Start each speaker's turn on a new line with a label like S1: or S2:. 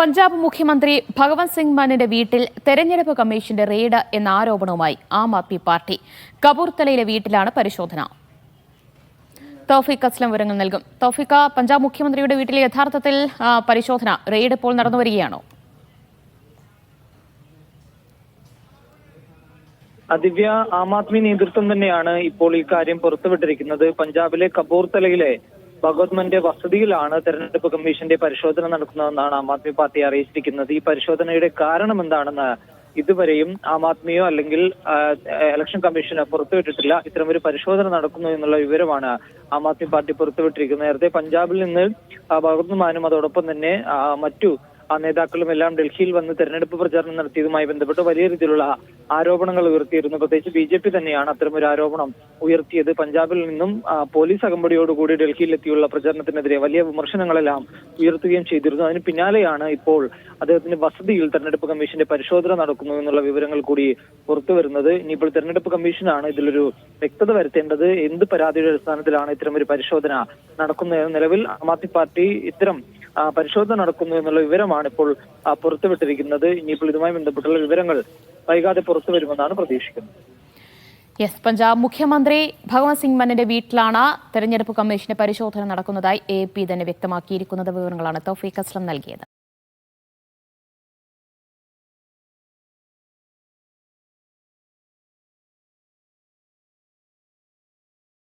S1: പഞ്ചാബ് മുഖ്യമന്ത്രി ഭഗവന്ത് സിംഗ് മാനിന്റെ വീട്ടിൽ തെരഞ്ഞെടുപ്പ് കമ്മീഷന്റെ റെയ്ഡ് എന്ന ആരോപണവുമായി ആം ആദ്മി പാർട്ടി കപൂർത്തലയിലെ വീട്ടിലാണ് പരിശോധന. തൗഫീഖ് അസ്ലം വിവരങ്ങൾ നൽകും. പഞ്ചാബ് മുഖ്യമന്ത്രിയുടെ വീട്ടിൽ യഥാർത്ഥത്തിൽ പരിശോധന റെയ്ഡ് ഇപ്പോൾ നടന്നു
S2: വരികയാണോ? ദിവ്യ ആം ആദ്മി നേതൃത്വം തന്നെയാണ് ഇപ്പോൾ ഈ കാര്യം പുറത്തുവിട്ടിരിക്കുന്നത്. പഞ്ചാബിലെ കപൂർത്തലയിലെ ഭഗവത് മന്റെ വസതിയിലാണ് തെരഞ്ഞെടുപ്പ് കമ്മീഷന്റെ പരിശോധന നടക്കുന്നതെന്നാണ് ആം ആദ്മി പാർട്ടി അറിയിച്ചിരിക്കുന്നത്. ഈ പരിശോധനയുടെ കാരണം എന്താണെന്ന് ഇതുവരെയും ആം ആദ്മിയോ അല്ലെങ്കിൽ ഇലക്ഷൻ കമ്മീഷനോ പുറത്തുവിട്ടിട്ടില്ല. ഇത്തരമൊരു പരിശോധന നടക്കുന്നു എന്നുള്ള വിവരമാണ് ആം ആദ്മി പാർട്ടി പുറത്തുവിട്ടിരിക്കുന്നത്. നേരത്തെ പഞ്ചാബിൽ നിന്ന് ഭഗവത് മാനും അതോടൊപ്പം തന്നെ മറ്റു നേതാക്കളും എല്ലാം ഡൽഹിയിൽ വന്ന് തെരഞ്ഞെടുപ്പ് പ്രചാരണം നടത്തിയതുമായി ബന്ധപ്പെട്ട് വലിയ രീതിയിലുള്ള ആരോപണങ്ങൾ ഉയർത്തിയിരുന്നു. പ്രത്യേകിച്ച് ബി ജെ പി തന്നെയാണ് അത്തരമൊരു ആരോപണം ഉയർത്തിയത്. പഞ്ചാബിൽ നിന്നും പോലീസ് അകമ്പടിയോടുകൂടി ഡൽഹിയിലെത്തിയുള്ള പ്രചാരണത്തിനെതിരെ വലിയ വിമർശനങ്ങളെല്ലാം ഉയർത്തുകയും ചെയ്തിരുന്നു. അതിന് പിന്നാലെയാണ് ഇപ്പോൾ അദ്ദേഹത്തിന്റെ വസതിയിൽ തെരഞ്ഞെടുപ്പ് കമ്മീഷന്റെ പരിശോധന നടക്കുന്നു എന്നുള്ള വിവരങ്ങൾ കൂടി പുറത്തു വരുന്നത്. ഇനിയിപ്പോൾ തെരഞ്ഞെടുപ്പ് കമ്മീഷനാണ് ഇതിലൊരു വ്യക്തത വരുത്തേണ്ടത്. എന്ത് പരാതിയുടെ അടിസ്ഥാനത്തിലാണ് ഒരു പരിശോധന നടക്കുന്നത്? നിലവിൽ ആം ആദ്മി പാർട്ടി ഇത്തരം പരിശോധന നടക്കുന്നു എന്നുള്ള വിവരമാണ് ഇപ്പോൾ പുറത്തുവിട്ടിരിക്കുന്നത്. ഇനിയിപ്പോൾ ഇതുമായി ബന്ധപ്പെട്ടുള്ള വിവരങ്ങൾ വൈകാതെ പുറത്തു വരുമെന്നാണ് പ്രതീക്ഷിക്കുന്നത്.
S1: യെസ് പഞ്ചാബ് മുഖ്യമന്ത്രി ഭഗവത് സിംഗ് മന്നിന്റെ വീട്ടിലാണ് തെരഞ്ഞെടുപ്പ് കമ്മീഷന്റെ പരിശോധന നടക്കുന്നതായി എ പി തന്നെ വ്യക്തമാക്കിയിരിക്കുന്നത്. വിവരങ്ങളാണ് തൗഫീഖ് അസ്ലം നൽകിയത്.